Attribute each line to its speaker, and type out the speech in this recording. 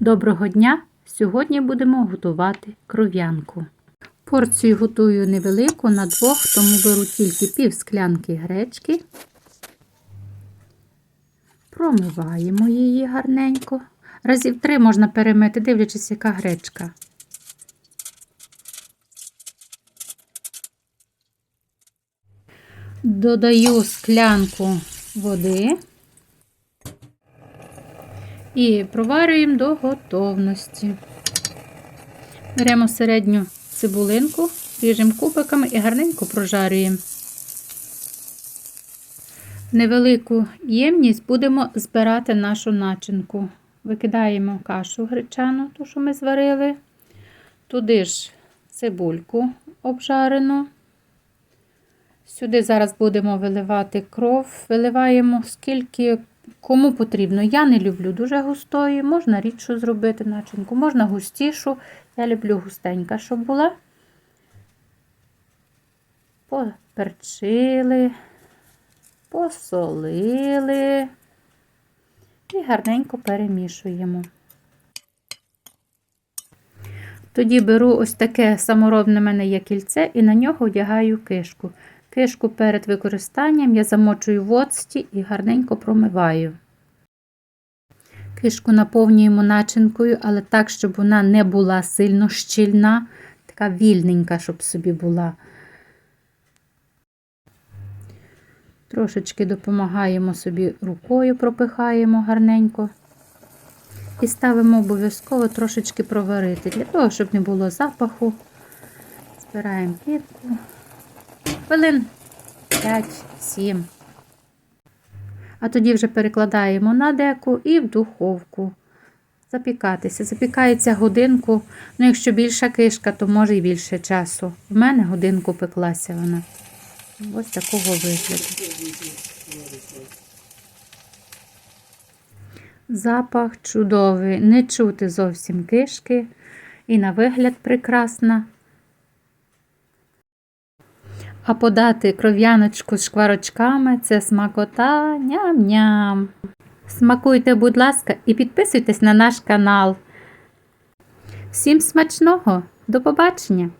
Speaker 1: Доброго дня! Сьогодні будемо готувати кров'янку. Порцію готую невелику на двох, тому беру тільки пів склянки гречки. Промиваємо її гарненько. Разів три можна перемити, дивлячись, яка гречка. Додаю склянку води і проварюємо до готовності. Беремо середню цибулинку, ріжемо кубиками і гарненько прожарюємо. Невелику ємність будемо збирати нашу начинку. Викидаємо кашу гречану, ту, що ми зварили. Туди ж цибульку обжарену. Сюди зараз будемо виливати кров. Виливаємо скільки кому потрібно. Я не люблю дуже густої, можна рідшу зробити начинку, можна густішу. Я люблю густенька, щоб була. Поперчили, посолили і гарненько перемішуємо. Тоді беру ось таке саморобне мене є кільце і на нього одягаю кишку. Кишку перед використанням я замочую в оцті і гарненько промиваю. Кишку наповнюємо начинкою, але так, щоб вона не була сильно щільна, така вільненька, щоб собі була. Трошечки допомагаємо собі рукою, пропихаємо гарненько. І ставимо обов'язково трошечки проварити, для того, щоб не було запаху. Збираємо плітку. Хвилин 5-7. А тоді вже перекладаємо на деку і в духовку. Запікатися. Запікається годинку. Ну, якщо більша кишка, то може і більше часу. В мене годинку пеклася вона. Ось такого вигляду. Запах чудовий, не чути зовсім кишки. І на вигляд прекрасна. А подати кров'яночку з шкварочками це смакота ням-ням. Смакуйте, будь ласка, і підписуйтесь на наш канал. Всім смачного! До побачення!